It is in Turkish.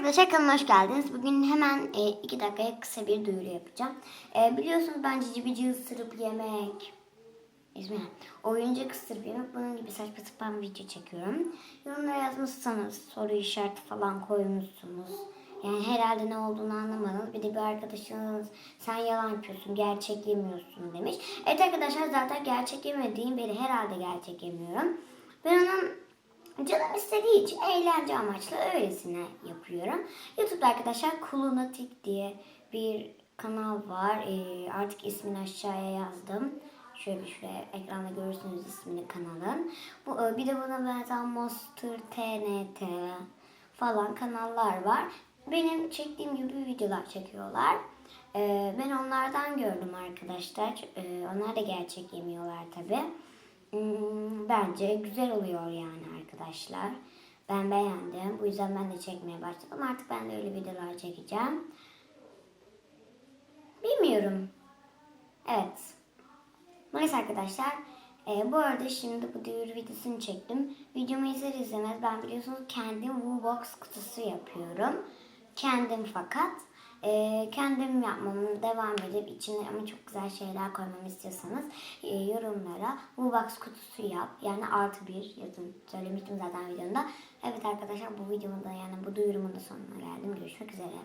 arkadaşlar kanalıma hoş geldiniz. Bugün hemen 2 dakikaya kısa bir duyuru yapacağım. E, biliyorsunuz ben cici bici ısırıp yemek, ismi ne? oyuncak ısırıp yemek bunun gibi saçma sapan video çekiyorum. Yorumlara yazmışsanız soru işareti falan koymuşsunuz. Yani herhalde ne olduğunu anlamadınız. Bir de bir arkadaşınız sen yalan yapıyorsun, gerçek yemiyorsun demiş. Evet arkadaşlar zaten gerçek yemediğim beri herhalde gerçek yemiyorum. Ben onun Canım istediği için eğlence amaçlı öylesine yapıyorum. YouTube'da arkadaşlar Kulunatik diye bir kanal var. Ee, artık ismini aşağıya yazdım. Şöyle şuraya ekranda görürsünüz ismini kanalın. Bu, e, bir de buna benzer Monster TNT falan kanallar var. Benim çektiğim gibi videolar çekiyorlar. Ee, ben onlardan gördüm arkadaşlar. Ee, onlar da gerçek yemiyorlar tabii. Hmm, Bence güzel oluyor yani arkadaşlar. Ben beğendim. Bu yüzden ben de çekmeye başladım. Artık ben de öyle videolar çekeceğim. Bilmiyorum. Evet. Neyse arkadaşlar. e, bu arada şimdi bu duyuru videosunu çektim. Videomu izler izlemez ben biliyorsunuz kendim Woobox kutusu yapıyorum. Kendim fakat. E, kendim yapmamı devam edip içine ama çok güzel şeyler koymamı istiyorsanız e, yorumlara Woobox kutusu yap. Yani artı bir yazın. Söylemiştim zaten videomda. Evet arkadaşlar bu videomun da yani bu duyurumun da sonuna geldim. Görüşmek üzere.